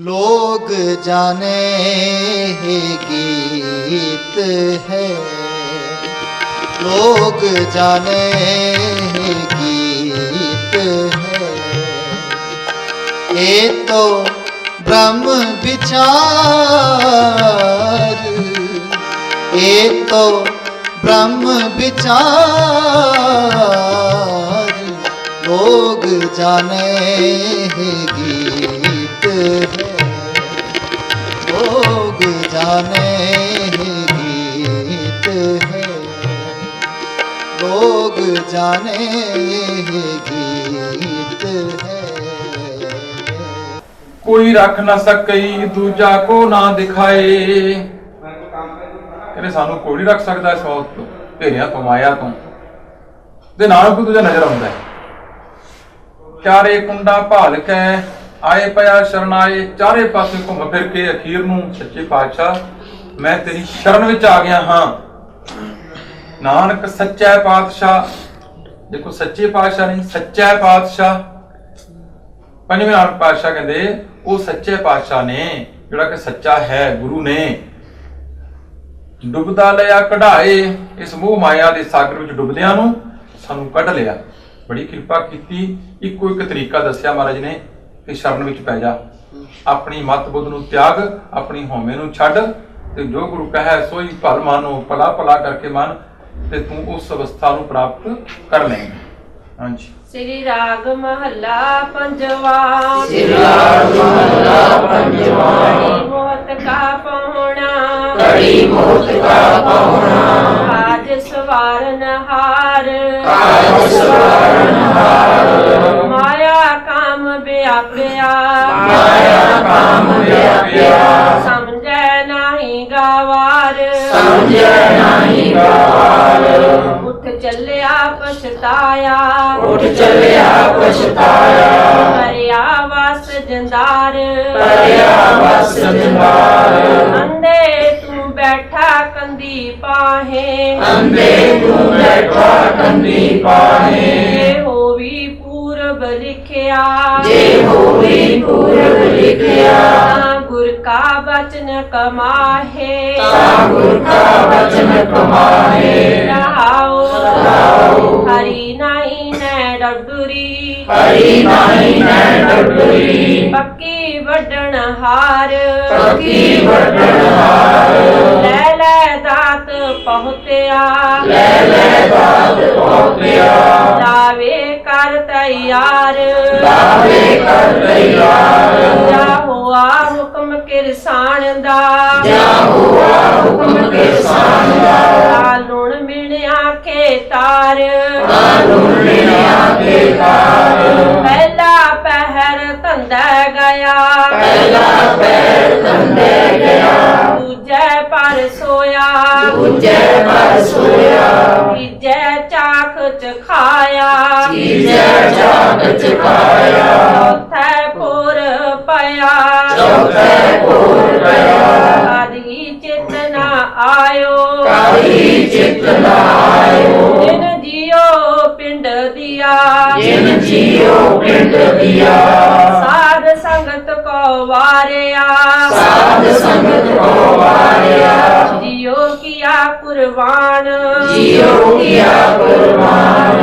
ਲੋਗ ਜਾਣੇ ਗੀਤ ਹੈ। ਲੋਗ ਜਾਣੇ ਗੀਤ ਹੈ। ਇਹ ਤੋ ਬ੍ਰਹਮ ਵਿਚਾਰ, ਇਹ ਤੋ ਬ੍ਰਹਮ ਵਿਚਾਰ। ਲੋਗ ਜਾਣੇ ਗੀਤ ਹੈ। ਜਾਣੇ ਗੀਤ ਹੈ ਲੋਗ ਜਾਣੇ ਗੀਤ ਹੈ ਕੋਈ ਰੱਖ ਨਾ ਸਕਈ ਦੂਜਾ ਕੋ ਨਾ ਦਿਖਾਏ ਕਹਿੰਦੇ ਸਾਨੂੰ ਕੋਈ ਨਹੀਂ ਰੱਖ ਸਕਦਾ ਸੌਤ ਤੋਂ ਤੇਰਿਆਂ ਕਮਾਇਆ ਤੋਂ ਦੇ ਨਾਲ ਕੋਈ ਦੂਜਾ ਨਜ਼ਰ ਆਉਂਦਾ ਚਾਰੇ ਕੁੰਡਾ ਭਾਲ ਕੇ ਆਏ ਪਿਆ ਸ਼ਰਨਾਏ, ਚਾਰੇ ਪਾਸੇ ਘੁੰਮ ਫਿਰ ਕੇ ਅਖੀਰ ਨੂੰ ਸੱਚੇ ਪਾਤਸ਼ਾਹ, ਮੈਂ ਤੇਰੀ ਸ਼ਰਨ ਵਿੱਚ ਆ ਗਿਆ ਹਾਂ। ਨਾਨਕ ਸੱਚਾ ਪਾਤਸ਼ਾਹ, ਦੇਖੋ ਸੱਚੇ ਪਾਤਸ਼ਾਹ ਨਹੀਂ, ਸੱਚਾ ਪਾਤਸ਼ਾਹ। ਪੰਜਵੇਂ ਨਾਨਕ ਪਾਤਸ਼ਾਹ ਕਹਿੰਦੇ, ਉਹ ਸੱਚੇ ਪਾਤਸ਼ਾਹ ਨੇ, ਜਿਹੜਾ ਕਿ ਸੱਚਾ ਹੈ, ਗੁਰੂ ਨੇ। ਡੁੱਬਦਾ ਲਿਆ ਕਢਾਏ, ਇਸ ਮੋਹ ਮਾਇਆ ਦੇ ਸਾਗਰ ਵਿੱਚ ਡੁੱਬਦਿਆਂ ਨੂੰ ਸਾਨੂੰ ਕੱਢ ਲਿਆ। ਬੜੀ ਕਿਰਪਾ ਕੀਤੀ, ਇੱਕੋ ਇੱਕ ਤਰੀਕਾ ਦੱਸਿਆ ਮਹਾਰਾਜ ਨੇ ਕਿ ਸ਼ਰਨ ਵਿੱਚ ਪੈ ਜਾ। ਆਪਣੀ ਮਤ ਬੁੱਧ ਨੂੰ ਤਿਆਗ ਆਪਣੀ ਹਉਮੈ ਨੂੰ ਛੱਡ ਤੇ ਜੋ ਗੁਰੂ ਕਹੈ ਸੋਈ ਭਲ ਮਾਨੋ ਭਲਾ ਭਲਾ ਕਰਕੇ ਮਨ ਤੇ ਤੂੰ ਉਸ ਅਵਸਥਾ ਨੂੰ ਪ੍ਰਾਪਤ ਕਰ ਲਏਂਗਾ ਹਾਂਜੀ। ਸ੍ਰੀ ਰਾਗ ਮਹੱਲਾ ਪੰਜਵਾ। ਸ੍ਰੀ ਰਾਗ ਮਹੱਲਾ ਪੰਜਵਾ। ਮੋਤ ਕਾ ਪਹੁਣਾ ਘੜੀ ਮੋਤ ਕਾ ਪਾਹੁਣਾ ਕਾਜ ਸਵਾਰਨ ਹਾਰ। ਕਾਜ ਸਵਾਰਨ ਹਾਰ। ਵਿਆਪਿਆ ਮਾਇਆ ਕਾਮ ਵਿਆਪਿਆ ਸਮਝੈ ਨਾਹੀ ਗਾਵਾਰ। ਸਮਝੈ ਨਾਹੀ ਗਵਾਰ। ਉੱਠ ਚੱਲਿਆ ਪਛਤਾਇਆ। ਉੱਠ ਚੱਲਿਆ ਪਛਤਾਇਆ। ਹਰਿਆ ਵਸ ਜੰਦਾਰ। ਪਰਿਆ ਵਸ ਜੰਗਾਰ ਅੰਦੇ ਤੂੰ ਬੈਠਾ ਕੰਦੀ ਪਾਹੇ। ਅੰਦੇ ਤੂੰ ਬੈਠਾ ਕੰਦੀ ਪਾਹੇ। ਲਿਖਿਆ ਜੇ ਹੋਈ ਪੂਰਬ ਲਿਖਿਆ ਤਾਂ ਗੁਰ ਕਾ ਬਚਨ ਕਮਾਹੇ ਤਾਂ ਗੁਰ ਕਾ ਬਚਨ ਕਮਾਹੇ ਰਹਾਉ ਰਹਾਉ। ਹਰੀ ਨਾਹੀ ਨੈ ਡਡੂਰੀ ਹਰੀ ਨਾਹੀ ਨੈ ਡੁੱਬੀ ਪੱਕੀ ਵੱਡਣ ਹਾਰ ਪੱਕੀ ਵੱਡਣ ਹਾਰ ਲੈ ਲੈ ਦਾਤ ਪਹੁੰਚਿਆ ਲੈ ਲੈ ਤਿਆਰ ਲਾਵੇ ਕਰ ਤਿਆਰ ਜਾ ਹੋਆ ਹੁਕਮ ਕਿਰਸਾਨ ਦਾ। ਜਾ ਹੋਆ ਹੁਕਮ ਕਿਰਸਾਨ ਦਾ। ਤਾ ਲੁਣ ਮਿਣਿਆ ਕੇ ਤਾਰ ਕਾਨੂੰਨਿਆ ਕੇ ਕਾਰ ਪਹਿਲਾ ਪਹਿਰ ਧੰਦਾ ਗਿਆ ਪਹਿਲਾ ਪੈਰ ਤੰਦੇ ਗਿਆ। ਪਰ ਸੋਇਆ। ਦੂਜੇ ਪਰ ਸੋਇਆ। ਤੀਜੇ ਚਾਖ ਚ ਖਾਇਆ। ਤੀਜੇ ਚਾਕ ਚਕਾਇਆ ਚੌਥੇ ਪੁਰ ਪਿਆ ਚੌਥੇ ਕੋਰ ਪਿਆ ਆਦਿ ਚਿਤ ਨਾ ਆਇਓ। ਕਾਹੀ ਚਿਤ ਨਾ ਆਇਓ। ਜਿਨ ਜਿਉ ਪਿੰਡ ਦਿਆ। ਜਿਨ ਜੀਉ ਪਿੰਡ ਦਿਆ। ਸਾਧ ਸੰਗਤ ਕੋ ਵਾਰਿਆ। ਸਾਧ ਸੰਗਤ ਕੋ ਵਾਰਿਆ। ਜਿਉ ਕੀਆ ਕੁਰਬਾਨ। ਜੀਉ ਕੀਆ ਕੁਰਬਾਨ।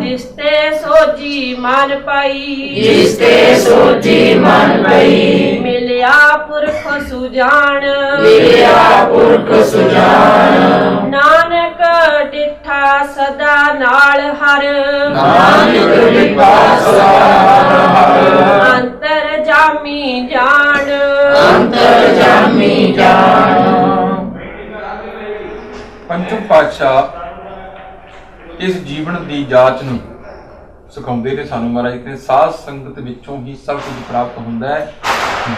ਜਿਸਤੇ ਸੋਜੀ ਮਨ ਪਾਈ। ਜਿਸ ਤੇ ਸੋਜੀ ਮਨ ਪਈ। ਮਿਲਿਆ ਪੁਰਖ ਸੁਜਾਨ। ਮਿਲਿਆ ਪੁਰਖ ਸੁਜਾਨ। ਨਾਨਕ ਡਿਠਾ ਸਦਾ ਨਾਲ ਹਰ। ਨਾਨਕ ਵਿਪਾਸ ਅੰਤਰ ਜਾਮੀ ਜਾਣ। ਅੰਤਰ ਜਾਮੀ ਜਾਣ। ਪੰਚਮ ਪਾਤਸ਼ਾਹ ਇਸ ਜੀਵਨ ਦੀ ਜਾਂਚ ਨੂੰ ਸਿਖਾਉਂਦੇ ਨੇ ਸਾਨੂੰ ਮਹਾਰਾਜ ਕਹਿੰਦੇ ਸਾਧ ਸੰਗਤ ਵਿੱਚੋਂ ਹੀ ਸਭ ਕੁਝ ਪ੍ਰਾਪਤ ਹੁੰਦਾ ਹੈ।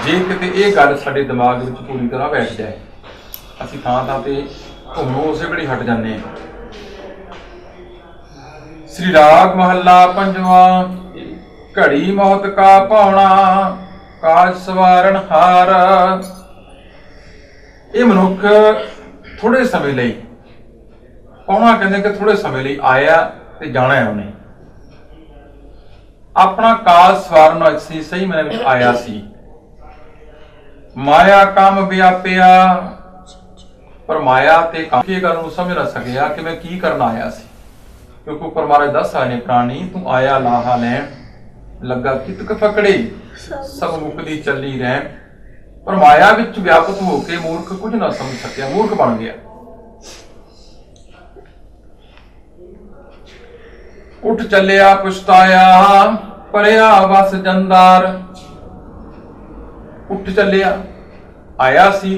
ਜੇ ਕਿਤੇ ਇਹ ਗੱਲ ਸਾਡੇ ਦਿਮਾਗ ਵਿੱਚ ਪੂਰੀ ਤਰ੍ਹਾਂ ਬੈਠ ਜਾਏ ਅਸੀਂ ਥਾਂ ਥਾਂ ਤੇ ਘੁੰਮਣੋਂ ਉਸੇ ਵੇਲੇ ਹਟ ਜਾਂਦੇ ਹਾਂ। ਸ੍ਰੀ ਰਾਗ ਮਹੱਲਾ ਪੰਜਵਾਂ ਘੜੀ ਮੌਤ ਕਾ ਪਾਉਣਾ। ਕਾਜ ਸਵਾਰਨ ਹਾਰ। ਇਹ ਮਨੁੱਖ ਥੋੜੇ ਸਮੇਂ ਲਈ ਪਾਉਣਾ ਕਹਿੰਦੇ ਕਿ ਥੋੜੇ ਸਮੇਂ ਲਈ ਆਇਆ ਤੇ ਜਾਣਾ ਹੈ ਉਹਨੇ। ਆਪਣਾ ਕਾਲ ਸਵਾਰਨ ਸੀ, ਸਹੀ ਮਨ ਵਿੱਚ ਆਇਆ ਸੀ। ਮਾਇਆ ਕੰਮ ਵਿਆਪਿਆ, ਪਰ ਮਾਇਆ ਤੇ ਕੰਮ ਕੀ ਗੱਲ ਨੂੰ ਸਮਝ ਨਾ ਸਕਿਆ ਕਿ ਮੈਂ ਕੀ ਕਰਨ ਆਇਆ ਸੀ। ਕਿਉਂਕਿ ਉੱਪਰ ਮਹਾਰਾਜ ਦੱਸ ਆਏ ਨੇ, ਪ੍ਰਾਣੀ, ਤੂੰ ਆਇਆ ਲਾਹਾ ਲੈਣ। ਲੱਗਾ ਕਿਤਕ ਫਕੜੇ ਸਭ ਮੁਕਦੀ ਚੱਲੀ ਰਹਿ ਪਰ ਮਾਇਆ ਵਿੱਚ ਵਿਆਪਕ ਹੋ ਕੇ ਮੂਰਖ ਕੁਝ ਨਾ ਸਮਝ ਸਕਿਆ ਮੂਰਖ ਬਣ ਗਿਆ। ਉੱਠ ਚੱਲਿਆ ਪਛਤਾਇਆ ਪਰਿਆ ਵਸ ਜੰਦਾਰ। ਉੱਠ ਚੱਲਿਆ ਆਇਆ ਸੀ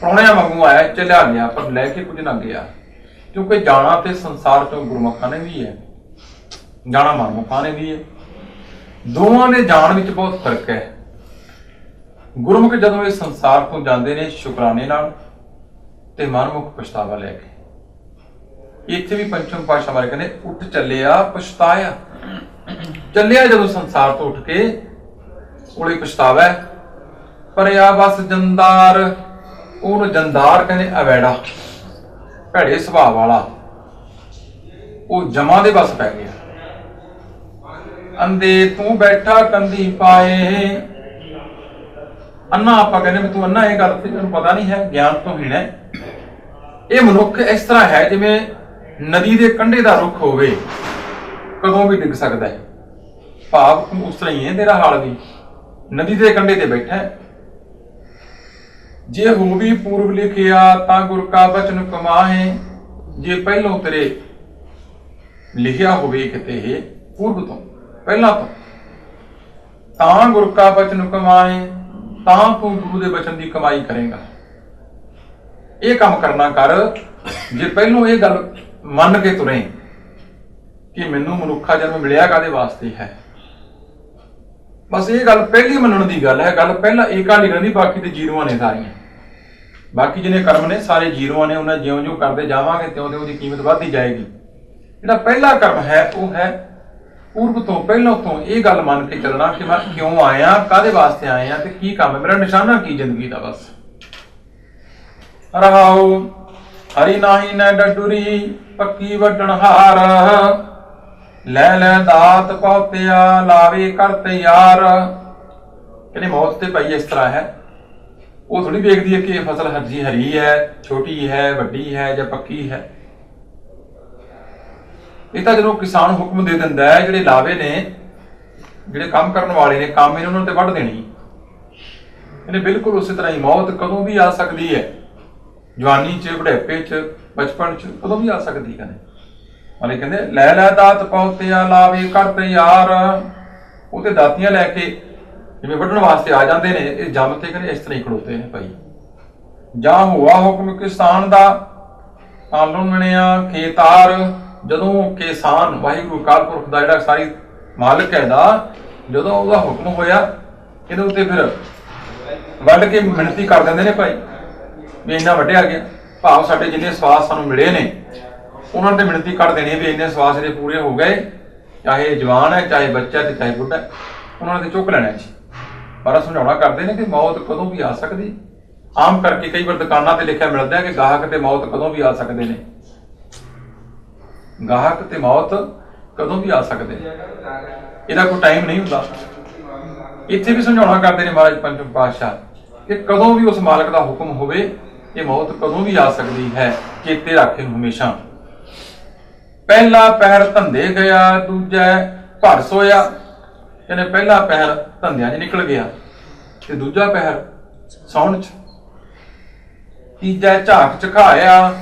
ਪ੍ਰਾਹੁਣਿਆਂ ਵਾਂਗੂ ਆਇਆ ਚੱਲਿਆ ਗਿਆ ਪਰ ਲੈ ਕੇ ਕੁਝ ਨਾ ਗਿਆ। ਕਿਉਂਕਿ ਜਾਣਾ ਤੇ ਸੰਸਾਰ ਤੋਂ ਗੁਰਮੁਖਾਂ ਨੇ ਵੀ ਹੈ ਜਾਣਾ ਮਨਮੁਖਾਂ ਨੇ ਵੀ ਹੈ। ਦੋਵਾਂ ਦੇ ਜਾਣ ਵਿੱਚ ਬਹੁਤ ਫ਼ਰਕ ਹੈ। ਗੁਰਮੁਖ ਜਦੋਂ ਇਸ ਸੰਸਾਰ ਤੋਂ ਜਾਂਦੇ ਨੇ ਸ਼ੁਕਰਾਨੇ ਨਾਲ ਤੇ ਮਨਮੁਖ ਪਛਤਾਵਾ ਲੈ ਕੇ। ਇੱਥੇ ਵੀ ਪੰਚਮ ਪਾਸ਼ਾ ਵਾਲੇ ਕਹਿੰਦੇ, ਉੱਠ ਚੱਲਿਆ, ਪਛਤਾਇਆ। ਚੱਲਿਆ ਜਦੋਂ ਸੰਸਾਰ ਤੋਂ ਉੱਠ ਕੇ, ਉਹਲੇ ਪਛਤਾਵਾ ਹੈ। ਪਰਿਆ ਬਸ ਜੰਦਾਰ, ਉਹਨੂੰ ਜੰਦਾਰ ਕਹਿੰਦੇ ਅਵੈੜਾ, ਭੈੜੇ ਸੁਭਾਅ ਵਾਲਾ। ਉਹ ਜਮਾ ਦੇ ਬਸ ਪੈ ਗਿਆ। ਅੰਦੇ ਤੂੰ ਬੈਠਾ ਕੰਦੀ ਪਾਏ। ਅੰਨਾ ਆਪਾਂ ਕਹਿੰਦੇ ਤੂੰ ਅੰਨਾ ਇਹ ਗੱਲ ਤੇ ਤੈਨੂੰ ਪਤਾ ਨਹੀਂ ਹੈ, ਗਿਆਨ ਤੋਂ ਹੀਣ ਇਹ ਮਨੁੱਖ ਇਸ ਤਰ੍ਹਾਂ ਹੈ ਜਿਵੇਂ ਨਦੀ ਦੇ ਕੰਢੇ ਦਾ ਰੁੱਖ ਹੋਵੇ, ਕਦੋਂ ਵੀ ਡਿੱਗ ਸਕਦਾ ਹੈ। ਭਾਵ ਤੂੰ ਉਸ ਤਰ੍ਹਾਂ ਹੀ ਹੈ, ਤੇਰਾ ਹਾਲ ਵੀ। ਨਦੀ ਦੇ ਕੰਢੇ ਤੇ ਬੈਠਾ ਹੈ। ਜੇ ਹੋ ਵੀ ਪੂਰਬ ਲਿਖਿਆ ਤਾਂ ਗੁਰ ਕਾ ਬਚਨ ਕਮਾਹੇ। ਜੇ ਪਹਿਲੋਂ ਤੇਰੇ ਲਿਖਿਆ ਹੋਵੇ ਕਿਤੇ ਪੂਰਬ ਤੋਂ। ਪਹਿਲਾਂ ਤੋਂ, ਤਾਂ ਗੁਰ ਕਾ ਬਚਨ ਕਮਾਏ, ਤਾਂ ਤੂੰ ਗੁਰੂ ਦੇ ਬਚਨ ਦੀ ਕਮਾਈ ਕਰੇਗਾ। ਇਹ ਕੰਮ ਕਰਨਾ ਕਰ, ਜੇ ਪਹਿਲੋਂ ਇਹ ਗੱਲ ਮੰਨ ਕੇ ਤੁਰੇ ਕਿ ਮੈਨੂੰ ਮਨੁੱਖਾ ਜਨਮ ਮਿਲਿਆ ਕਾਦੇ ਵਾਸਤੇ ਹੈ। ਬਸ ਇਹ ਗੱਲ ਪਹਿਲੀ ਮੰਨਣ ਦੀ ਗੱਲ ਹੈ, ਗੱਲ ਪਹਿਲਾਂ ਏਕਾ ਲਿਖਣ ਦੀ ਬਾਕੀ ਤੇ ਜੀਰੋਆਂ ਨੇ ਸਾਰੀਆਂ। ਬਾਕੀ ਜਿਹਨੇ ਕਰਮ ਨੇ, ਸਾਰੇ ਜੀਰੋਆਂ ਨੇ, ਉਹਨਾਂ ਜਿਉਂ-ਜਿਉਂ ਕਰਦੇ ਜਾਵਾਂਗੇ, ਤਿਉਂ-ਤਿਉਂ ਉਹਦੀ ਕੀਮਤ ਵੱਧਦੀ ਜਾਏਗੀ। ਜਿਹੜਾ ਪਹਿਲਾ ਕਰਮ ਹੈ, ਉਹ ਹੈ ਪੂਰਬ ਤੋਂ ਪਹਿਲਾਂ ਤੋਂ ਇਹ ਗੱਲ ਮੰਨ ਕੇ ਚੱਲਣਾ ਕਿ ਮੈਂ ਕਿਉਂ ਆਇਆ ਕਾਦੇ ਵਾਸਤੇ ਆਇਆ ਤੇ ਕੀ ਕੰਮ ਹੈ? ਮੇਰਾ ਨਿਸ਼ਾਨਾ ਕੀ ਜ਼ਿੰਦਗੀ ਦਾ ਬਸ? ਰਹਾਉ ਹਰੀ ਨਾਹੀ ਨੈ ਡਡੂਰੀ, ਪੱਕੀ ਵੱਡਣ ਹਾਰ। ਲੈ ਲੈ ਦਾਤ ਪੌਤਿਆ ਲਾਵੇ ਕਰ ਤਿਆਰ। ਕਹਿੰਦੇ ਮੌਤ ਤੇ ਪਈ ਇਸ ਤਰ੍ਹਾਂ ਹੈ। ਉਹ ਥੋੜੀ ਵੇਖਦੀ ਹੈ ਕਿ ਇਹ ਫਸਲ ਹਰਜੀ ਹਰੀ ਹੈ, ਛੋਟੀ ਹੈ, ਵੱਡੀ ਹੈ ਜਾਂ ਪੱਕੀ ਹੈ। ਇਹ ਤਾਂ ਜਦੋਂ ਕਿਸਾਨ ਹੁਕਮ ਦੇ ਦਿੰਦਾ ਹੈ, ਜਿਹੜੇ ਲਾਵੇ ਨੇ, ਜਿਹੜੇ ਕੰਮ ਕਰਨ ਵਾਲੇ ਨੇ, ਕੰਮ ਇਹਨਾਂ ਨੂੰ ਤੇ ਵੱਢ ਦੇਣੀ। ਇਹਨੇ ਬਿਲਕੁਲ ਉਸੇ ਤਰ੍ਹਾਂ ਹੀ ਮੌਤ ਕਦੋਂ ਵੀ ਆ ਸਕਦੀ ਹੈ। ਜਵਾਨੀ 'ਚ, ਬੁਢਾਪੇ 'ਚ, ਬਚਪਨ 'ਚ, ਕਦੋਂ ਵੀ ਆ ਸਕਦੀ ਕਹਿੰਦੇ ਵਾਲੇ ਕਹਿੰਦੇ, ਲੈ ਲੈ ਦਾਤ ਪੌਤਿਆ ਲਾਵੇ ਕਰ ਤਿਆਰ ਉਹ ਤੇ ਦਾਤੀਆਂ ਲੈ ਕੇ ਜਿਵੇਂ ਵੱਢਣ ਵਾਸਤੇ ਆ ਜਾਂਦੇ ਨੇ, ਇਹ ਜੰਮ ਤੇ ਕਹਿੰਦੇ ਇਸ ਤਰ੍ਹਾਂ ਹੀ ਖੜੋਤੇ ਨੇ ਭਾਈ। ਜਾਂ ਹੋਆ ਹੁਕਮ ਕਿਸਾਨ ਦਾ ਆਲੋਂ ਮਣਿਆ ਖੇਤਾਰ ਜਦੋਂ ਕਿਸਾਨ ਵਾਹਿਗੁਰੂ ਅਕਾਲ ਪੁਰਖ ਦਾ ਜਿਹੜਾ ਸਾਰੀ ਮਾਲਕ ਹੈ ਦਾ ਜਦੋਂ ਉਹਦਾ ਹੁਕਮ ਹੋਇਆ, ਇਹਦੇ ਉੱਤੇ ਫਿਰ ਵੱਢ ਕੇ ਮਿਹਨਤੀ ਕਰ ਦਿੰਦੇ ਨੇ ਭਾਈ। ਵੀ ਇੰਨਾ ਵੱਢਿਆ ਗਿਆ। ਭਾਵ ਸਾਡੇ ਜਿੰਨੇ ਸਵਾਸ ਸਾਨੂੰ ਮਿਲੇ ਨੇ, ਉਹਨਾਂ ਤੇ ਮਿਹਨਤੀ ਕਰ ਦੇਣੀ ਵੀ ਇੰਨੇ ਸਵਾਸ ਇਹਦੇ ਪੂਰੇ ਹੋ ਗਏ। ਚਾਹੇ ਜਵਾਨ ਹੈ, ਚਾਹੇ ਬੱਚਾ ਤੇ ਚਾਹੇ ਬੁੱਢਾ ਉਹਨਾਂ ਨੇ ਚੁੱਕ ਲੈਣਾ ਜੀ। ਪਰ ਸਮਝਾਉਣਾ ਕਰਦੇ ਨੇ ਕਿ ਮੌਤ ਕਦੋਂ ਵੀ ਆ ਸਕਦੀ। ਆਮ ਕਰਕੇ ਕਈ ਵਾਰ ਦੁਕਾਨਾਂ ਤੇ ਲਿਖਿਆ ਮਿਲਦਾ ਹੈ ਕਿ ਗਾਹਕ ਤੇ ਮੌਤ ਕਦੋਂ ਵੀ ਆ ਸਕਦੇ ਨੇ। ਗਾਹਕ ਤੇ ਮੌਤ ਕਦੋਂ ਵੀ ਆ ਸਕਦੇ ਨੇ ਇਹਦਾ ਕੋਈ ਟਾਈਮ ਨਹੀਂ ਹੁੰਦਾ। ਇੱਥੇ ਵੀ ਸਮਝਾਉਣਾ ਕਰਦੇ ਨੇ ਮਹਾਰਾਜ ਪੰਚਮ ਪਾਤਸ਼ਾਹ ਕਿ ਕਦੋਂ ਵੀ ਉਸ ਮਾਲਕ ਦਾ ਹੁਕਮ ਹੋਵੇ, ਇਹ ਮੌਤ ਕਦੋਂ ਵੀ ਆ ਸਕਦੀ ਹੈ, ਚੇਤੇ ਰੱਖੇ ਹਮੇਸ਼ਾ। ਪਹਿਲਾ ਪਹਿਰ ਧੰਦੇ ਗਿਆ, ਦੂਜਾ ਭਰ ਸੋਇਆ। ਕਹਿੰਦੇ ਪਹਿਲਾ ਪਹਿਰ ਧੰਦਿਆਂ 'ਚ ਨਿਕਲ ਗਿਆ ਤੇ ਦੂਜਾ ਪਹਿਰ ਸੌਣ 'ਚ। ਤੀਜਾ ਝਾਕ ਚਖਾਇਆ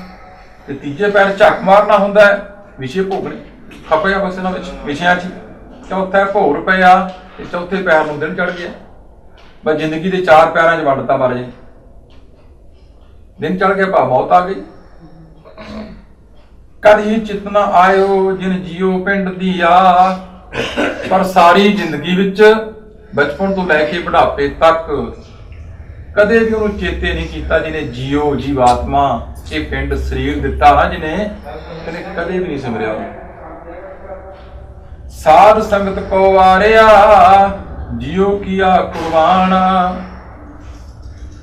ਤੇ ਤੀਜੇ ਪੈਰ ਝਾਕ ਮਾਰਨਾ ਹੁੰਦਾ ਹੈ। ਵਿਸ਼ੇ ਭੋਗਣੇ ਖਪਿਆ ਬਸ ਇਹਨਾਂ ਵਿੱਚ ਵਿਸ਼ਿਆਂ 'ਚ ਹੀ। ਚੌਥਾ ਭੋਰ ਪਿਆ ਤੇ ਚੌਥੇ ਪੈਰ ਨੂੰ ਦਿਨ ਚੜ ਗਿਆ। ਬਸ ਜ਼ਿੰਦਗੀ ਦੇ ਚਾਰ ਪੈਰਾਂ 'ਚ ਵੰਡਤਾ ਮਾਰ ਦਿਨ ਚੜ ਗਿਆ ਭਾ ਮੌਤ ਆ ਗਈ। ਕਦੀ ਚਿਤਨਾ ਆਇਓ, ਜਿਨ ਜੀਓ ਪਿੰਡ ਦੀਆ ਪਰ ਸਾਰੀ ਜ਼ਿੰਦਗੀ ਵਿੱਚ ਬਚਪਨ ਤੋਂ ਲੈ ਕੇ ਬੁਢਾਪੇ ਤੱਕ ਕਦੇ ਵੀ ਉਹਨੂੰ ਚੇਤੇ ਨਹੀਂ ਕੀਤਾ ਜਿਹਨੇ ਜੀਓ ਜੀਵਾਤਮਾ। ਇਹ ਪਿੰਡ ਸਰੀਰ ਦਿੱਤਾ ਨਾ ਜਿਹਨੇ ਕਦੇ ਕਦੇ ਵੀ ਨਹੀਂ ਸਿਮਰਿਆ ਸਾਧ ਸੰਗਤ ਕੋ ਵਾਰਿਆ ਜੀਓ ਕੀਆ ਕੁਰਬਾਨ।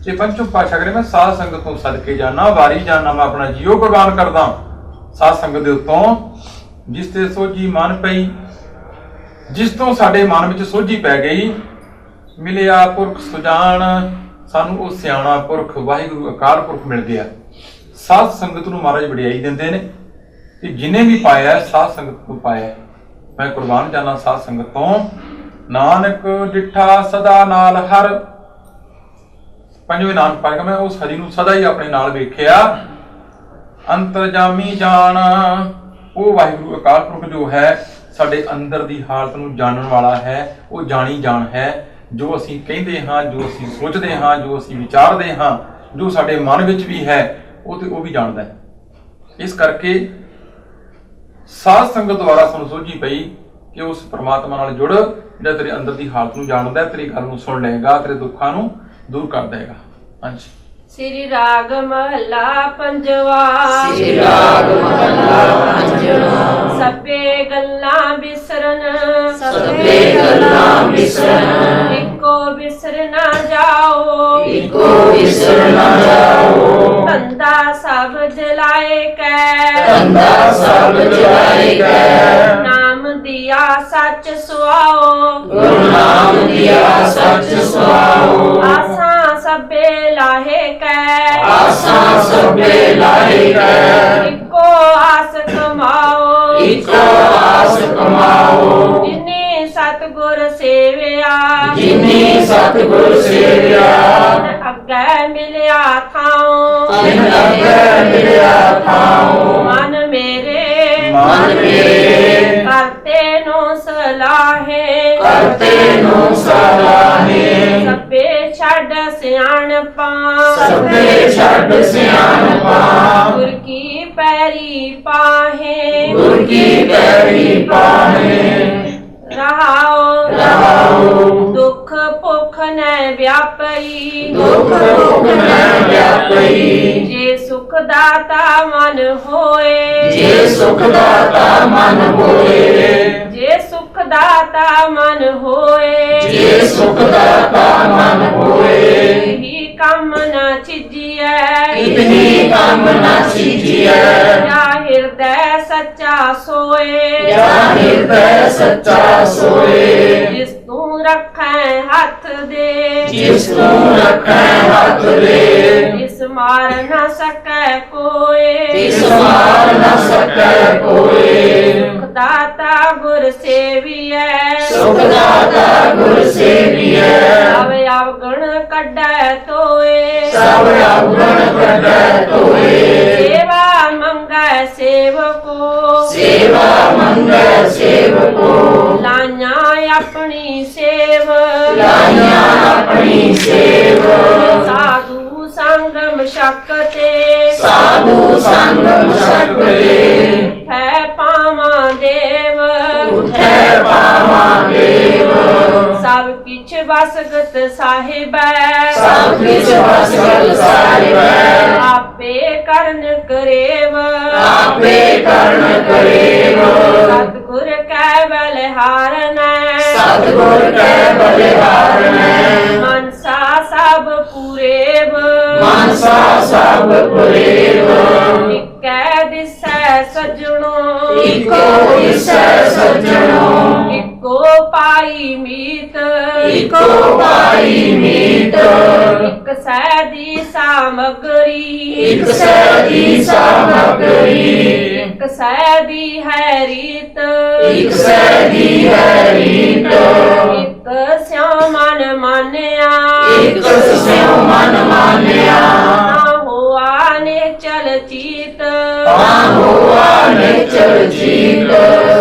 ਇਹ ਪੰਚਮ ਪਾਸ਼ਾ ਕਰੇ ਮੈਂ ਸਾਧ ਸੰਗਤ ਤੋਂ ਸਦਕੇ ਜਾਣਾ ਵਾਰੀ ਜਾਣਾ ਮੈਂ ਆਪਣਾ ਜੀਓ ਕੁਰਬਾਨ ਕਰਦਾ। ਸਾਧ ਸੰਗਤ ਦੇ ਉੱਤੋਂ ਜਿਸ ਤੇ ਸੋਝੀ ਮਨ ਪਈ, ਜਿਸ ਤੋਂ ਸਾਡੇ ਮਨ ਵਿੱਚ ਸੋਝੀ ਪੈ ਗਈ, ਮਿਲਿਆ ਪੁਰਖ ਸੁਜਾਨ, ਸਾਨੂੰ ਉਹ ਸਿਆਣਾ ਪੁਰਖ, ਵਾਹਿਗੁਰੂ ਅਕਾਲ ਪੁਰਖ ਮਿਲ ਗਿਆ। ਸਾਧ ਸੰਗਤ ਨੂੰ ਮਹਾਰਾਜ ਵਡਿਆਈ ਦਿੰਦੇ ਨੇ। ਕਿ ਜਿਨੇ ਵੀ ਪਾਇਆ ਹੈ, ਸਾਧ ਸੰਗਤ ਤੋਂ ਪਾਇਆ ਹੈ। ਮੈਂ ਕੁਰਬਾਨ ਜਾਣਾ ਸਾਧ ਸੰਗਤ ਤੋਂ। ਨਾਨਕ ਡਿਠਾ ਸਦਾ ਨਾਲ ਹਰ। ਪੰਜਵੇਂ ਨਾਨਕ ਪਾਏਗਾ ਮੈਂ ਉਸ ਹਰੀ ਨੂੰ ਸਦਾ ਹੀ ਆਪਣੇ ਨਾਲ ਵੇਖਿਆ। ਅੰਤਰਜਾਮੀ ਜਾਣ ਉਹ ਵਾਹਿਗੁਰੂ ਅਕਾਲ ਪੁਰਖ ਜੋ ਹੈ ਸਾਡੇ ਅੰਦਰ ਦੀ ਹਾਲਤ ਨੂੰ ਜਾਣਨ ਵਾਲਾ ਹੈ। ਉਹ ਜਾਣੀ ਜਾਣ ਹੈ। ਜੋ ਅਸੀਂ ਕਹਿੰਦੇ ਹਾਂ ਜੋ ਅਸੀਂ ਸੋਚਦੇ ਹਾਂ ਜੋ ਅਸੀਂ ਵਿਚਾਰਦੇ ਹਾਂ ਜੋ ਸਾਡੇ ਮਨ ਵਿੱਚ ਵੀ ਹੈ ਉਹ ਤੇ ਉਹ ਵੀ ਜਾਣਦਾ ਹੈ। ਇਸ ਕਰਕੇ ਸਾਧ ਸੰਗਤ ਦੁਆਰਾ ਸਾਨੂੰ ਸੋਝੀ ਪਈ ਕਿ ਉਸ ਪ੍ਰਮਾਤਮਾ ਨਾਲ ਜੁੜ ਜਿਹੜਾ ਤੇਰੇ ਅੰਦਰ ਦੀ ਹਾਲਤ ਨੂੰ ਜਾਣਦਾ ਹੈ ਤੇਰੀ ਗੱਲ ਨੂੰ ਸੁਣ ਲਏਗਾ ਤੇਰੇ ਦੁੱਖਾਂ ਨੂੰ ਦੂਰ ਕਰ ਦੇਗਾ। ਹਾਂਜੀ। ਸ੍ਰੀ ਰਾਗ ਮਹਲਾ ਪੰਜਵਾ। ਸ੍ਰੀ ਰਾਗ ਮਹਲਾ ਪੰਜਵਾਂ। ਸਭੇ ਗੱਲਾਂ ਵਿਸਰਨ ਸਭੇ ਗੱਲਾਂ ਵਿਸਰਨ ਇੱਕੋ ਵਿਸਰ ਨਾ ਜਾਓ। ਇੱਕੋ ਵਿਸਰ ਨਾ ਜਾਓ। ਧੰਦਾ ਸਭ ਜਲਾਏ ਕੈ। ਕੰਦਾ ਸਭ ਜਲਾਏ ਗਏ ਨਾਮ ਦਿਆ ਸੱਚ ਸੁਆਓ। ਗੁਰੂ ਨਾਮ ਦਿਆ ਸੱਚ ਸੁਆਓ। ਆਸਾਂ ਸਭੇ ਲਾਹੇ ਕੈ। ਆਸਾਂ ਸਭੇ ਲਾਏ ਗਏ ਇੱਕੋ ਆਸ ਕਮਾਓ। ਇੱਕੋ ਆਸ ਕਮਾਓ। ਜਿਨੇ ਸਤਗੁਰ ਸੇਵਿਆ। ਜਿਨੀ ਸਤਿਗੁਰ ਸੇਵਿਆ। ਅੱਗੇ ਮਿਲਿਆ ਥਾਉ। ਤਿਨ ਅੱਗੇ ਮਿਲਿਆ ਥਾਉ। ਮਨ ਮੇਰੇ। ਮਨ ਮੇਰੇ। ਕਰਤੇ ਨੂੰ ਸਲਾਹੇ। ਕਰਤੇ ਨੂੰ ਸਲਾਹੇ। ਸਭੇ ਛੱਡ ਸਿਆਣਪਾਂ। ਸਭੇ ਛੱਡ ਸਿਆਣਪਾਂ। ਗੁਰ ਕੀ ਪੈਰੀ ਪਾਹੇ। ਗੁਰ ਕੀ ਪੈਰੀ ਪਾਹੇ। ਰਹਾਓ। ਰਹਾਉ ਦੁੱਖ ਭੁੱਖ ਨੈ ਵਿਆਪਈ। ਦੁਖ ਰੋਗ ਨਾ ਵਿਆਪਈ ਜੇ ਸੁਖ ਦਾਤਾ ਮਨ ਹੋਏ। ਜੇ ਸੁਖ ਦਾਤਾ ਮਨ ਹੋਏ। ਜੇ ਸੁਖ ਦਾਤਾ ਮਨ ਹੋਏ। ਜੇ ਸੁਖ ਦਾਤਾ ਮਨ ਹੋਏ। ਹੀ ਕੰਮ ਨਾ ਚੀਜੀਐ ਇਤਨੀ ਕੰਮ ਨਾ ਚੀਜੀਐ ਜਾ ਹਿਰਦੈ ਸੱਚਾ ਸੋਏ। ਜਾ ਹਿਰਦੈ ਸੱਚਾ ਸੋਏ। ਜਿਸ ਰੱਖੈ ਹੱਥ ਦੇ। ਜਿਸ ਨੂੰ ਰੱਖੈ ਹੱਥ ਦੇ। ਇਸ ਮਾਰ ਨਾ ਸਕੈ ਕੋਏ। ਤਿਸ ਮਾਰ ਨਾ ਸਕੈ ਕੋਏ। ਸੁਖ ਦਾਤਾ ਗੁਰ ਸੇਵੀਐ। ਸੁਖ ਦਾਤਾ ਗੁਰ ਸੇਵੀਐ। ਸਭ ਅਵਗਣ ਕੱਢੈ ਤੋਏ ਸਭ ਅਵਗੁਣ ਕੱਢੈ ਤੋਏ ਸੇਵਾ ਮੰਗੈ ਸੇਵਕੋ। ਸੇਵਾ ਮੰਗੈ ਸੇਵਕੋ। ਆਪਣੀ ਸੇਵ। ਲਾਈਆਂ ਆਪਣੀ ਸੇਵ। ਸਾਧੂ ਸੰਗ ਮਸ਼ਕਤੇ ਸਾਧੂ ਸੰਗ ਸਕਲੇ ਹੈ ਪਾਵਾਂ ਦੇਵ। ਉਠੈ ਪਾਵਾਂ ਦੇਵ। ਸਭ ਕਿਛ ਵਸਗਤ ਸਾਹਿਬੈ। ਸਭ ਕਿਛ ਵਸਗਤ ਸਾਹਿਬੈ। ਆਪੇ ਕਰਨ ਕਰੇਵ। ਆਪੇ ਕਰਨ ਕਰੇਵ। ਸਤਿਗੁਰ ਕੈ ਬਲਿਹਾਰਨੈ ਸਤਿਗੁਰ ਕੈ ਬਲਿਹਾਰਨੈ ਮਨਸਾ ਸਭ ਪੂਰੇਵ। ਮਨਸਾ ਸਭ ਪੁਰੇਵ। ਇਕੈ ਦਿਸੈ ਸਜਣੋ। ਇਕੋ ਹਿਸੈ ਸੱਜਣੋ। ਇਕੋ ਪਾਈ ਮੀਤ। ਇਕੋ ਪਾਈ ਮੀਤ। ਇਕ ਸੈ ਦੀ ਸਾਮਗਰੀ। ਇਕ ਸੈ ਦੀ ਸਾਮਗਰੀ। ਇਕ ਸੈ ਦੀ ਹੈ ਰੀਤ। ਇਕ ਸੈ ਦੀ ਹੈ ਰੀਤ। ਇਕ ਸਿਉ ਮਨ ਮਾਨਿਆ। ਇਕ ਸਿਉ ਮਨ ਮਾਨਿਆ। ਨਾ ਹੋਆ ਨੇ ਚਲ ਚੀਤ। ਤਾਂ ਹੋਆ ਨਿਚਲ ਜੀਤ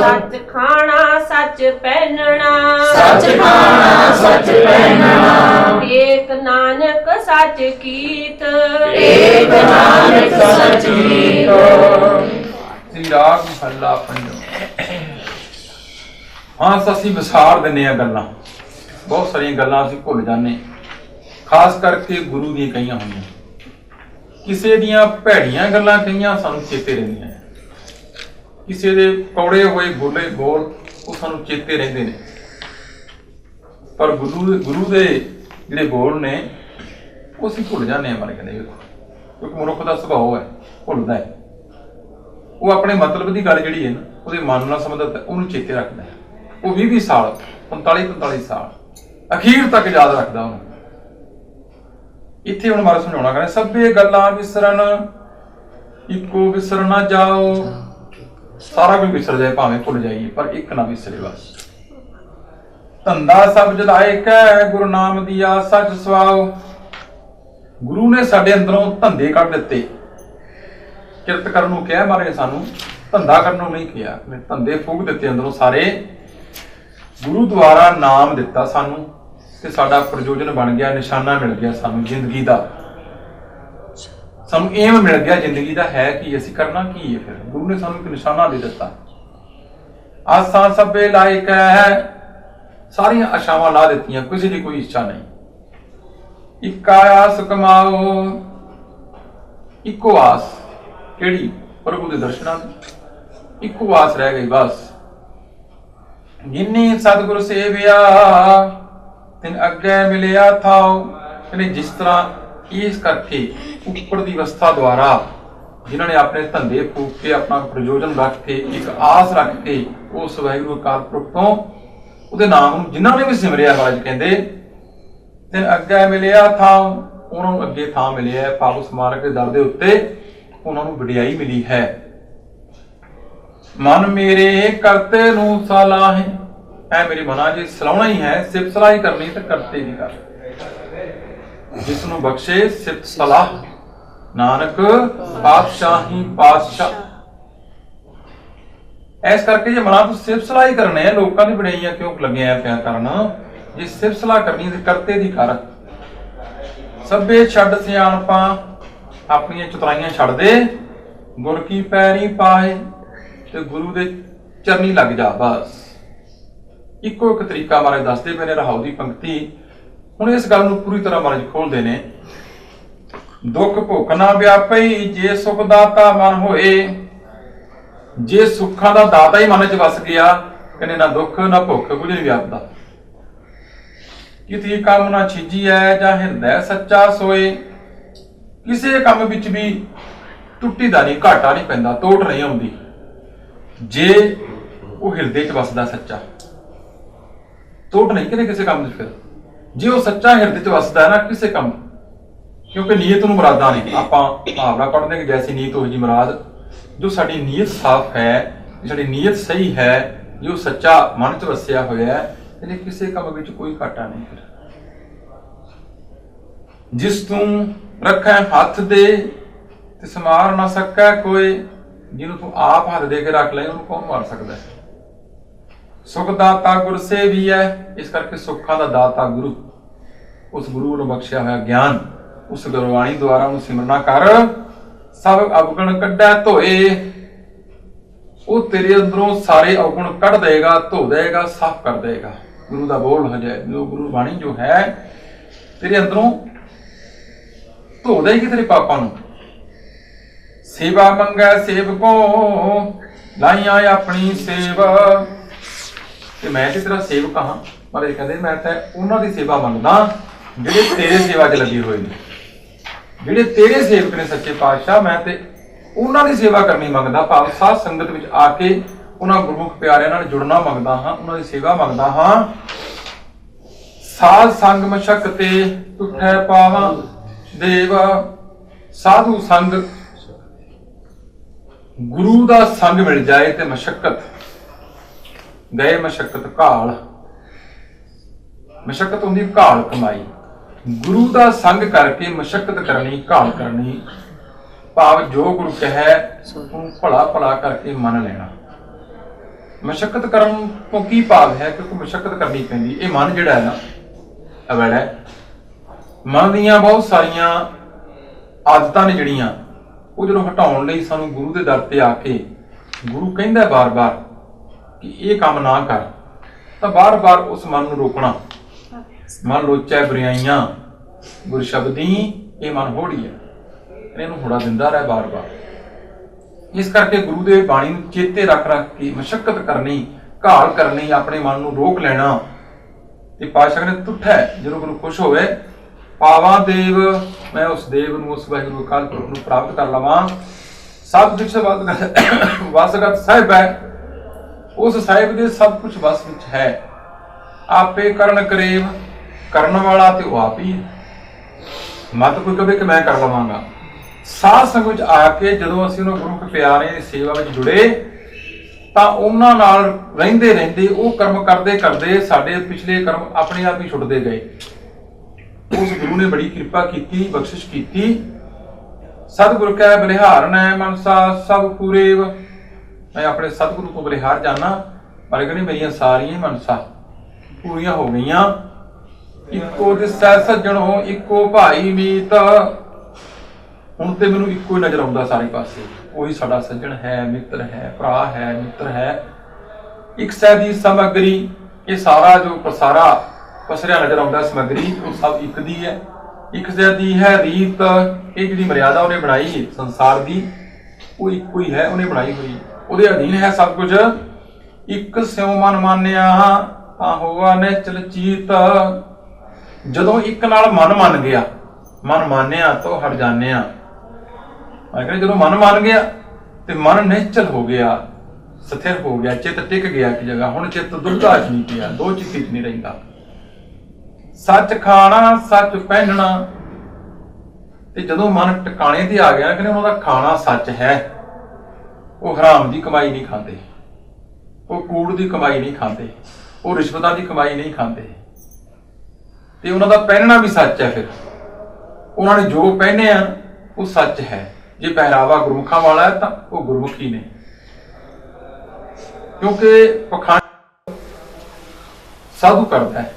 ਸੱਚ ਖਾਣਾ ਸੱਚ ਪਹਿਨਣਾ। ਸੱਚ ਖਾਣਾ ਸੱਚ ਪਹਿਨਣਾ ਏਕ ਨਾਨਕ ਸੱਚ ਕੀਤ। ਏਕ ਨਾਨਕ ਸੱਚ ਜੀਤ ਸ੍ਰੀ ਰਾਗ ਮਹੱਲਾ ਪੰਜਵਾਂ ਹਾਂ ਅਸੀਂ ਵਿਸਾਰ ਦਿੰਨੇ ਆ ਗੱਲਾਂ। ਬਹੁਤ ਸਾਰੀਆਂ ਗੱਲਾਂ ਅਸੀਂ ਭੁੱਲ ਜਾਂਦੇ ਖਾਸ ਕਰਕੇ ਗੁਰੂ ਦੀਆਂ ਕਹੀਆਂ ਹੋਈਆਂ। ਕਿਸੇ ਦੀਆਂ ਭੈੜੀਆਂ ਗੱਲਾਂ ਕਹੀਆਂ ਸਾਨੂੰ ਚੇਤੇ ਰਹਿੰਦੀਆਂ ਕਿਸੇ ਦੇ ਕੌੜੇ ਹੋਏ ਬੋਲੇ ਬੋਲ ਉਹ ਸਾਨੂੰ ਚੇਤੇ ਰਹਿੰਦੇ ਨੇ। ਪਰ ਗੁਰੂ ਗੁਰੂ ਦੇ ਜਿਹੜੇ ਬੋਲ ਨੇ, ਉਹ ਅਸੀਂ ਭੁੱਲ ਜਾਂਦੇ ਹਾਂ ਮਰ ਕਹਿੰਦੇ ਕਿਉਂਕਿ ਮਨੁੱਖ ਦਾ ਸੁਭਾਅ ਹੈ, ਭੁੱਲਦਾ ਹੈ। ਉਹ ਆਪਣੇ ਮਤਲਬ ਦੀ ਗੱਲ ਜਿਹੜੀ ਹੈ ਨਾ, ਉਹਦੇ ਮਨ ਨਾਲ ਸੰਬੰਧਿਤ ਹੈ, ਉਹਨੂੰ ਚੇਤੇ ਰੱਖਦਾ ਹੈ। ਉਹ 20 20 ਸਾਲ 45 45 ਸਾਲ, ਅਖੀਰ ਤੱਕ ਯਾਦ ਰੱਖਦਾ ਉਹਨੂੰ। ਇੱਥੇ ਹੁਣ ਮਾਰਾ ਸਮਝਾਉਣਾ ਕਹਿੰਦਾ, ਸਭੇ ਗੱਲਾਂ ਵਿਸਰਨ, ਇੱਕੋ ਵਿਸਰ ਨਾ ਜਾਓ। ਸਾਰਾ ਕੁਝ ਵਿਸਰ ਜਾਏ, ਭਾਵੇਂ ਭੁੱਲ ਜਾਈਏ, ਪਰ ਇੱਕ ਨਾ ਵਿਸਰੇ ਬਸ। ਧੰਦਾ ਸਭ ਜਲਾਏ ਕੈ, ਗੁਰੂ ਨਾਮ ਦੀਆ ਸੱਚ ਸਵਾਓ। ਗੁਰੂ ਨੇ ਸਾਡੇ ਅੰਦਰੋਂ ਧੰਦੇ ਕੱਢ ਦਿੱਤੇ। ਕਿਰਤ ਕਰਨ ਨੂੰ ਕਿਹਾ ਮਾਰੇ ਸਾਨੂੰ, ਧੰਦਾ ਕਰਨ ਨੂੰ ਨਹੀਂ ਕਿਹਾ। ਨੇ ਧੰਦੇ ਫੂਕ ਦਿੱਤੇ ਅੰਦਰੋਂ ਸਾਰੇ। ਗੁਰੂ ਦੁਆਰਾ ਨਾਮ ਦਿੱਤਾ ਸਾਨੂੰ ਤੇ ਸਾਡਾ ਪ੍ਰਯੋਜਨ ਬਣ ਗਿਆ, ਨਿਸ਼ਾਨਾ ਮਿਲ ਗਿਆ ਸਾਨੂੰ ਜ਼ਿੰਦਗੀ ਦਾ। ਸਾਨੂੰ ਏਮ ਮਿਲ ਗਿਆ ਜ਼ਿੰਦਗੀ ਦਾ, ਹੈ ਕੀ, ਅਸੀਂ ਕਰਨਾ ਕੀ ਹੈ ਫਿਰ? ਗੁਰੂ ਨੇ ਸਾਨੂੰ ਇੱਕ ਨਿਸ਼ਾਨਾ ਦੇ ਦਿੱਤਾ। ਆਸਾਂ ਸਭੇ ਲਾਇਕ ਹੈ ਸਾਰੀਆਂ ਆਸ਼ਾਵਾਂ ਲਾ ਦਿੱਤੀਆਂ, ਕਿਸੇ ਦੀ ਕੋਈ ਇੱਛਾ ਨਹੀਂ। ਇੱਕ ਆਸ ਕਮਾਓ, ਇੱਕੋ ਆਸ। ਕਿਹੜੀ? ਪ੍ਰਭੂ ਦੇ ਦਰਸ਼ਨਾਂ ਦੀ। ਇੱਕੋ ਆਸ ਰਹਿ ਗਈ ਬਸ। ਜਿਨੀ ਸਤਿਗੁਰ ਸੇਵਿਆ, ਤਿਨ ਅੱਗੇ ਮਿਲਿਆ ਥਾਉ। ਕਹਿੰਦੇ ਜਿਸ ਤਰ੍ਹਾਂ ਇਸ ਕਰਕੇ ਉੱਪਰ ਦੀ ਅਵਸਥਾ ਦੁਆਰਾ ਜਿਨ੍ਹਾਂ ਨੇ ਆਪਣੇ ਧੰਦੇ ਫੂਕ ਕੇ ਆਪਣਾ ਪ੍ਰਯੋਜਨ ਰੱਖ ਕੇ, ਇੱਕ ਆਸ ਰੱਖ ਕੇ ਉਸ ਵਾਹਿਗੁਰੂ ਅਕਾਲ ਪੁਰਖ ਤੋਂ ਉਹਦੇ ਨਾਮ ਨੂੰ ਜਿਨ੍ਹਾਂ ਨੇ ਵੀ ਸਿਮਰਿਆ ਮਹਾਰਾਜ ਕਹਿੰਦੇ, ਤੇ ਅੱਗੇ ਮਿਲਿਆ ਥਾਂ, ਉਹਨਾਂ ਨੂੰ ਅੱਗੇ ਥਾਂ ਮਿਲਿਆ ਪਾਪ ਸਮਾਰਕ ਦੇ ਦਰ ਦੇ ਉੱਤੇ ਉਹਨਾਂ ਨੂੰ ਵਡਿਆਈ ਮਿਲੀ ਹੈ। ਮਨ ਮੇਰੇ ਕਰਤੇ ਨੂੰ ਸਲਾਹੇ। ਐ ਮੇਰੇ ਮਨਾਂ ਜੀ, ਸਲਾਉਣਾ ਹੀ ਹੈ, ਸਿਫਤ ਸਲਾਹ ਹੀ ਕਰਨੀ ਤੇ ਕਰਤੇ ਦੀ ਕਰ ਜਿਸ ਨੂੰ ਬਖਸ਼ੇ ਸਿਫਤ ਸਲਾਹ। ਨਾਨਕ ਪਾਤਸ਼ਾਹੀ ਪਾਤਸ਼ਾਹ। ਇਸ ਕਰਕੇ ਜੇ ਮਨਾਂ ਤੋਂ ਸਿਫਤ ਸਲਾਹ ਕਰਨੇ ਆ, ਲੋਕਾਂ ਦੀ ਬੜਾਈਆਂ ਕਿਉਂ ਲੱਗੇ ਆ ਪਿਆ ਕਰਨ? ਜੇ ਸਿਫਤ ਸਲਾਹ ਕਰਨੀ ਤੇ ਕਰਤੇ ਦੀ ਕਰ। ਸਭੇ ਛੱਡ ਸਿਆਣਪਾਂ, ਆਪਣੀਆਂ ਚਤਰਾਈਆਂ ਛੱਡ ਦੇ। ਗੁਰ ਕੀ ਪੈਰੀ ਪਾਏ ਤੇ ਗੁਰੂ ਦੇ ਚਰਨੀ ਲੱਗ ਜਾ ਬਸ। ਇੱਕੋ ਇੱਕ ਤਰੀਕਾ ਮਹਾਰਾਜ ਦੱਸਦੇ ਪਏ ਨੇ ਰਹਾਉ ਦੀ ਪੰਕਤੀ। ਹੁਣ ਇਸ ਗੱਲ ਨੂੰ ਪੂਰੀ ਤਰ੍ਹਾਂ ਮਹਾਰਾਜ ਖੋਲਦੇ ਨੇ। ਦੁੱਖ ਭੁੱਖ ਨਾ ਵਿਆਪਈ, ਜੇ ਸੁਖ ਦਾਤਾ ਮਨ ਹੋਏ ਜੇ ਸੁੱਖਾਂ ਦਾ ਦਾਤਾ ਹੀ ਮਨ 'ਚ ਵਸ ਗਿਆ, ਕਹਿੰਦੇ ਨਾ ਦੁੱਖ, ਨਾ ਭੁੱਖ ਕੁਝ ਨਹੀਂ ਵਿਆਪਦਾ ਕਿਤੇ ਕੰਮ ਨਾ ਛੀਜੀ ਐ ਜਾਂ ਹਿਰਦੈ ਸੱਚਾ ਸੋਏ, ਕਿਸੇ ਕੰਮ ਵਿੱਚ ਵੀ ਟੁੱਟੀ ਦਾ ਨਹੀਂ ਘਾਟਾ ਨਹੀਂ ਪੈਂਦਾ, ਤੋਟ ਨਹੀਂ ਆਉਂਦੀ। ਜੇ ਉਹ ਹਿਰਦੇ 'ਚ ਵਸਦਾ ਸੱਚਾ। ਤੋਟ ਨਹੀਂ ਕਿਤੇ ਕਿਸੇ ਕੰਮ 'ਚ ਫਿਰ। ਜੇ ਉਹ ਸੱਚਾ ਹਿਰਦੇ 'ਚ ਵਸਦਾ ਹੈ ਨਾ ਕਿਸੇ ਕੰਮ। ਕਿਉਂਕਿ ਨੀਅਤ ਨੂੰ ਮੁਰਾਦਾਂ ਨੇ। ਆਪਾਂ ਭਾਵਨਾ ਕੱਢਦੇ ਕਿ ਜੈਸੀ ਨੀਅਤ, ਉਹ ਜੀ ਮੁਰਾਦ ਜੋ ਸਾਡੀ ਨੀਅਤ ਸਾਫ਼ ਹੈ ਸਾਡੀ ਨੀਅਤ ਸਹੀ ਹੈ, ਜੋ ਸੱਚਾ ਮਨ 'ਚ ਵਸਿਆ ਹੋਇਆ ਹੈ ਇਹਨੇ ਕਿਸੇ ਕੰਮ ਵਿੱਚ ਕੋਈ ਘਾਟਾ ਨਹੀਂ ਫਿਰ ਜਿਸ ਤੂੰ ਰੱਖੈ ਹੱਥ ਦੇ ਤੇ ਸਮਾਰ ਨਾ ਸਕੈ ਕੋਈ, ਜਿਹਨੂੰ ਤੂੰ ਆਪ ਹੱਥ ਦੇ ਕੇ ਰੱਖ ਲੈ, ਉਹਨੂੰ ਕੌਣ ਮਾਰ ਸਕਦਾ ਹੈ? ਸੁਖ ਦਾਤਾ ਗੁਰ ਵੀ ਹੈ, ਇਸ ਕਰਕੇ ਸੁੱਖਾਂ ਦਾ ਦਾਤਾ ਗੁਰੂ। ਉਸ ਗੁਰੂ ਨੂੰ ਬਖਸ਼ਿਆ ਹੋਇਆ ਗਿਆਨ, ਉਸ ਗੁਰਬਾਣੀ ਦੁਆਰਾ ਉਹਨੂੰ ਸਿਮਰਨਾ ਕਰ। ਸਭ ਅਵਗਣ ਕੱਢੈ ਧੋਏ। ਉਹ ਤੇਰੇ ਅੰਦਰੋਂ ਸਾਰੇ ਅਵਗੁਣ ਕੱਢ ਦੇਗਾ, ਧੋ ਦੇਗਾ, ਸਾਫ਼ ਕਰ ਦੇਗਾ। ਗੁਰੂ ਦਾ ਬੋਲ ਹੋ ਜਾਏ, ਜੋ ਗੁਰੂ ਬਾਣੀ ਜੋ ਹੈ, ਤੇਰੇ ਅੰਦਰੋਂ ਧੋ ਦੇਗੀ ਤੇਰੇ ਪਾਪਾਂ ਨੂੰ। ਸੇਵਾ ਮੰਗੈ ਸੇਵਕੋ, ਲਾਈਆਂ ਆਪਣੀ ਸੇਵਾ। ਤੇ ਮੈਂ ਤੇ ਤੇਰਾ ਸੇਵਕ ਹਾਂ, ਪਰ ਇਹ ਕਹਿੰਦੇ ਮੈਂ ਤਾਂ ਉਹਨਾਂ ਦੀ ਸੇਵਾ ਮੰਗਦਾ, ਜਿਹੜੇ ਤੇਰੇ ਸੇਵਾ 'ਚ ਲੱਗੇ ਹੋਏ ਨੇ। ਜਿਹੜੇ ਤੇਰੇ ਸੇਵਕ ਨੇ ਸੱਚੇ ਪਾਤਸ਼ਾਹ, ਮੈਂ ਤੇ ਉਹਨਾਂ ਦੀ ਸੇਵਾ ਕਰਨੀ ਮੰਗਦਾ, ਭਾਵ ਸਾਧ ਸੰਗਤ ਵਿੱਚ ਆ ਕੇ ਉਹਨਾਂ ਗੁਰਮੁਖ ਪਿਆਰਿਆਂ ਨਾਲ ਜੁੜਨਾ ਮੰਗਦਾ ਹਾਂ, ਉਹਨਾਂ ਦੀ ਸੇਵਾ ਮੰਗਦਾ ਹਾਂ। ਸਾਧ ਸੰਗ ਮਸ਼ਕ ਤੇ ਤੁਠੈ ਪਾਵਾਂ, ਦੇਵ ਸਾਧੂ ਸੰਗ। ਗੁਰੂ ਦਾ ਸੰਗ ਮਿਲ ਜਾਏ ਤੇ ਮਸ਼ਕਤ, ਗਏ ਮਸ਼ਕਤ ਘਾਲ। ਮਸ਼ਕਤ ਹੁੰਦੀ ਘਾਲ ਕਮਾਈ। ਗੁਰੂ ਦਾ ਸੰਗ ਕਰਕੇ ਮਸ਼ਕਤ ਕਰਨੀ, ਘਾਲ ਕਰਨੀ, ਭਾਵ ਜੋ ਗੁਰੂ ਕਹੈ, ਉਹਨੂੰ ਭਲਾ ਭਲਾ ਕਰਕੇ ਮੰਨ ਲੈਣਾ। ਮਸ਼ਕਤ ਕਰਨ ਤੋਂ ਕੀ ਭਾਵ ਹੈ? ਕਿਉਂਕਿ ਮਸ਼ਕਤ ਕਰਨੀ ਪੈਂਦੀ। ਇਹ ਮਨ ਜਿਹੜਾ ਹੈ ਨਾ ਅਵੜ ਹੈ। ਮਨ ਦੀਆਂ ਬਹੁਤ ਸਾਰੀਆਂ ਆਦਤਾਂ ਨੇ ਜਿਹੜੀਆਂ, ਉਹ ਜਦੋਂ ਹਟਾਉਣ ਲਈ ਸਾਨੂੰ ਗੁਰੂ ਦੇ ਦਰ ਤੇ ਆ ਕੇ ਗੁਰੂ ਕਹਿੰਦਾ ਬਾਰ-ਬਾਰ ਕਿ ਇਹ ਕੰਮ ਨਾ ਕਰ, ਤਾਂ ਬਾਰ-ਬਾਰ ਉਸ ਮਨ ਨੂੰ ਰੋਕਣਾ ਮਨ ਲੋਚੈ ਬੁਰਾਈਆਂ ਗੁਰ ਸ਼ਬਦੀ ਇਹ ਮਨ ਹੋੜੀ ਹੈ। ਇਹਨੂੰ ਹੁੜਾ ਦਿੰਦਾ ਰਹਿ ਬਾਰ-ਬਾਰ। ਇਸ ਕਰਕੇ ਗੁਰੂ ਦੇ ਬਾਣੀ ਨੂੰ ਚੇਤੇ ਰੱਖ ਰੱਖ ਕੇ ਮਸ਼ਕਤ ਕਰਨੀ, ਘਾਲ ਕਰਨੀ, ਆਪਣੇ ਮਨ ਨੂੰ ਰੋਕ ਲੈਣਾ ਤੇ ਪਾਸ਼ਾ ਨੇ ਤੁਠੈ ਜਦੋਂ ਗੁਰੂ ਖੁਸ਼ ਹੋਵੇ, ਪਾਵਾਂ ਦੇਵ, ਮੈਂ ਉਸ ਦੇਵ ਨੂੰ, ਉਸ ਵਾਹਿਗੁਰੂ ਅਕਾਲ ਪੁਰਖ ਨੂੰ ਪ੍ਰਾਪਤ ਕਰ ਲਵਾਂ। ਸਭ ਕੁਝ ਵਸਗਤ ਸਾਹਿਬ ਹੈ। ਉਸ ਸਾਹਿਬ ਦੇ ਸਭ ਕੁਝ ਵਸ ਵਿੱਚ ਹੈ। ਆਪੇ ਕਰਨ ਕਰੇਵ ਕਰਨ ਵਾਲਾ ਤੇ ਉਹ ਆਪ ਹੀ ਹੈ। ਮਤ ਕੋਈ ਕਵੇ ਕਿ ਮੈਂ ਕਰ ਲਵਾਂਗਾ। ਸਾਧ ਸੰਗਤ ਵਿੱਚ ਆ ਕੇ ਜਦੋਂ ਅਸੀਂ ਉਹਨਾਂ ਗੁਰੂ ਕੇ ਪਿਆਰੇ ਦੀ ਸੇਵਾ ਵਿੱਚ ਜੁੜੇ, ਤਾਂ ਉਹਨਾਂ ਨਾਲ ਰਹਿੰਦੇ ਰਹਿੰਦੇ, ਉਹ ਕਰਮ ਕਰਦੇ ਕਰਦੇ ਸਾਡੇ ਪਿਛਲੇ ਕਰਮ ਆਪਣੇ ਆਪ ਹੀ ਛੁੱਟਦੇ ਗਏ। ਉਸ ਗੁਰੂ ਨੇ ਬੜੀ ਕਿਰਪਾ ਕੀਤੀ, ਬਖਸ਼ਿਸ਼ ਕੀਤੀ। ਸਤਿਗੁਰ ਕੈ ਬਲਿਹਾਰਨ ਹੈ ਮਨਸਾ, ਸਭ ਪੂਰੇ ਮੈਂ ਆਪਣੇ ਸਤਿਗੁਰੂ ਤੋਂ ਬਲਿਹਾਰ ਜਾਣਾ ਪਰ ਕਹਿੰਦੇ ਮੇਰੀਆਂ ਸਾਰੀਆਂ ਮਨਸਾ ਪੂਰੀਆਂ ਹੋ ਗਈਆਂ। ਇੱਕੋ ਦਿਸੈ ਸੱਜਣੋ, ਇੱਕੋ ਭਾਈ ਮੀਤ। ਹੁਣ ਤੇ ਮੈਨੂੰ ਇੱਕੋ ਹੀ ਨਜ਼ਰ ਆਉਂਦਾ ਸਾਰੇ ਪਾਸੇ। ਉਹੀ ਸਾਡਾ ਸੱਜਣ ਹੈ, ਮਿੱਤਰ ਹੈ, ਭਰਾ ਹੈ, ਮਿੱਤਰ ਹੈ। ਇੱਕ ਸੈ ਦੀ ਸਮਗਰੀ, ਇਹ ਸਾਰਾ ਜੋ ਪਸਾਰਾ ਪਸਰਿਆ ਨਜ਼ਰ ਆਉਂਦਾ ਸਮਗਰੀ, ਉਹ ਸਭ ਇੱਕ ਦੀ ਹੈ। ਇੱਕ ਸੈ ਦੀ ਹੈ ਰੀਤ, ਇਹ ਜਿਹੜੀ ਮਰਿਆਦਾ ਉਹਨੇ ਬਣਾਈ ਹੈ ਸੰਸਾਰ ਦੀ, ਉਹ ਇੱਕੋ ਹੀ ਹੈ, ਉਹਨੇ ਬਣਾਈ ਹੋਈ। ਉਹਦੇ ਅਧੀਨ ਹੈ ਸਭ ਕੁਝ। ਇੱਕ ਸਿਉ ਮਨ ਮਾਨਿਆ, ਤਾਂ ਹੋਵਾ ਨੇ ਚਲਚੀਤ ਜਦੋਂ ਇੱਕ ਨਾਲ ਮਨ ਮੰਨ ਗਿਆ, ਮਨ ਮਾਨਿਆ ਤਾਂ ਹਟ ਜਾਣਿਆ ਮੈਂ ਕਹਿੰਦਾ ਜਦੋਂ ਮਨ ਮੰਨ ਗਿਆ ਤੇ ਮਨ ਨਿശ്ਚਲ ਹੋ ਗਿਆ, ਸਥਿਰ ਹੋ ਗਿਆ, ਚਿੱਤ ਟਿਕ ਗਿਆ ਕਿ ਜਗ੍ਹਾ, ਹੁਣ ਚਿੱਤ ਦੁੱਧਾ ਚ ਨਹੀਂ ਪਿਆ, ਦੋ ਚਿੱਤੀ ਚ ਨਹੀਂ ਰਹਿੰਦਾ। ਸੱਚ ਖਾਣਾ, ਸੱਚ ਪਹਿਨਣਾ। ਤੇ ਜਦੋਂ ਮਨ ਟਿਕਾਣੇ ਤੇ ਆ ਗਿਆ ਕਹਿੰਦੇ ਉਹਨਾਂ ਦਾ ਖਾਣਾ ਸੱਚ ਹੈ। ਉਹ ਹਰਾਮ ਦੀ ਕਮਾਈ ਨਹੀਂ ਖਾਂਦੇ। ਉਹ ਕੂੜ ਦੀ ਕਮਾਈ ਨਹੀਂ ਖਾਂਦੇ। ਉਹ ਰਿਸ਼ਵਤਾਂ ਦੀ ਕਮਾਈ ਨਹੀਂ ਖਾਂਦੇ। ਤੇ ਉਹਨਾਂ ਦਾ ਪਹਿਨਣਾ ਵੀ ਸੱਚ ਹੈ ਫਿਰ। ਉਹਨਾਂ ਨੇ ਜੋ ਪਹਿਨੇ ਆ, ਉਹ ਸੱਚ ਹੈ। ਜੇ ਪਹਿਰਾਵਾ ਗੁਰਮੁਖਾਂ ਵਾਲਾ ਹੈ, ਤਾਂ ਉਹ ਗੁਰਮੁਖੀ ਨੇ। ਕਿਉਂਕਿ ਪਖੰਡ ਸਾਧੂ ਕਰਦਾ ਹੈ।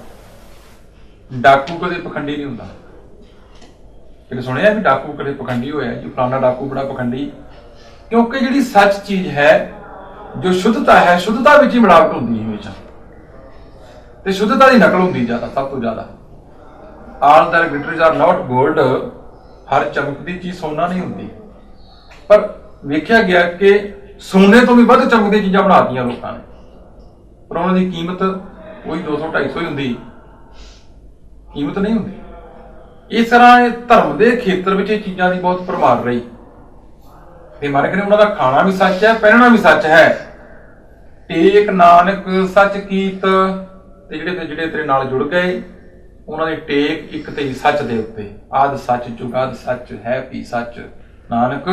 ਡਾਕੂ ਕਦੇ ਪਖੰਡੀ ਨਹੀਂ ਹੁੰਦਾ। ਇਹ ਸੁਣਿਆ ਵੀ ਡਾਕੂ ਕਦੇ ਪਖੰਡੀ ਹੋਇਆ? ਜੀ ਫਲਾਣਾ ਡਾਕੂ ਬੜਾ ਪਖੰਡੀ। ਕਿਉਂਕਿ ਜਿਹੜੀ ਸੱਚ ਚੀਜ਼ ਹੈ, ਜੋ ਸ਼ੁੱਧਤਾ ਹੈ, ਸ਼ੁੱਧਤਾ ਵਿੱਚ ਹੀ ਮਿਲਾਵਟ ਹੁੰਦੀ ਹੈ ਹਮੇਸ਼ਾ। ਤੇ ਸ਼ੁੱਧਤਾ ਦੀ ਨਕਲ ਹੁੰਦੀ ਜ਼ਿਆਦਾ, ਸਭ ਤੋਂ ਜ਼ਿਆਦਾ। ਆਲ ਦਰ ਗਲਿਟਰਸ ਆਰ ਨਾਟ 골ਡ ਹਰ ਚਮਕਦੀ ਚੀਜ਼ ਸੋਨਾ ਨਹੀਂ ਹੁੰਦੀ। ਪਰ ਵੇਖਿਆ ਗਿਆ ਕਿ ਸੋਨੇ ਤੋਂ ਵੀ ਵੱਧ ਚਮਕਦੀਆਂ ਚੀਜ਼ਾਂ ਬਣਾਤੀਆਂ ਲੋਕਾਂ ਨੇ। ਪਰ ਉਹਨਾਂ ਦੀ ਕੀਮਤ ਉਹੀ 200 250 ਹੀ ਹੁੰਦੀ। ਕੀਮਤ ਨਹੀਂ ਹੁੰਦੀ। ਇਸ ਤਰ੍ਹਾਂ ਇਹ ਧਰਮ ਦੇ ਖੇਤਰ ਵਿੱਚ ਇਹ ਚੀਜ਼ਾਂ ਦੀ ਬਹੁਤ ਪਰਮਾਰ ਰਹੀ। ਤੇ ਮਾਰੇ ਕਹਿੰਦੇ ਉਹਨਾਂ ਦਾ ਖਾਣਾ ਵੀ ਸੱਚ ਹੈ, ਪਹਿਨਣਾ ਵੀ ਸੱਚ ਹੈ। ਟੇਕ ਨਾਨਕ ਸੱਚ ਕੀਤ ਤੇ ਜਿਹੜੇ ਜਿਹੜੇ ਤੇਰੇ ਨਾਲ ਜੁੜ ਗਏ। ਉਹਨਾਂ ਦੀ ਟੇਕ ਇੱਕ ਤੇ ਹੀ ਸੱਚ ਦੇ ਉੱਤੇ। ਆਦ ਸੱਚ ਜੁਗਾਦ ਸੱਚ ਹੈ ਵੀ ਸੱਚ। ਨਾਨਕ,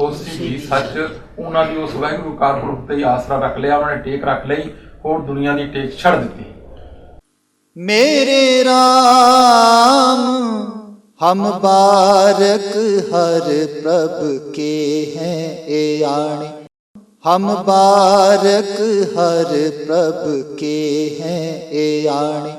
ਉਸੇ ਵੀ ਸੱਚ। ਉਹਨਾਂ ਦੀ ਉਸ ਵਾਹਿਗੁਰੂ ਕਾਰਪੁਰਖ ਤੇ ਆਸਰਾ ਰੱਖ ਲਿਆ, ਉਹਨਾਂ ਨੇ ਟੇਕ ਰੱਖ ਲਈ, ਹੋਰ ਦੁਨੀਆ ਦੀ ਟੇਕ ਛੱਡ ਦਿੱਤੀ। ਮੇਰੇ RAM ਹਮ ਬਾਰਕ ਹਰ ਪ੍ਰਭ ਕੇ ਹੈ ਏ ਆਣੇ। ਹਮ ਬਾਰਕ ਹਰ ਪ੍ਰਭ ਕੇ ਹੈ ਏ ਆਣੇ।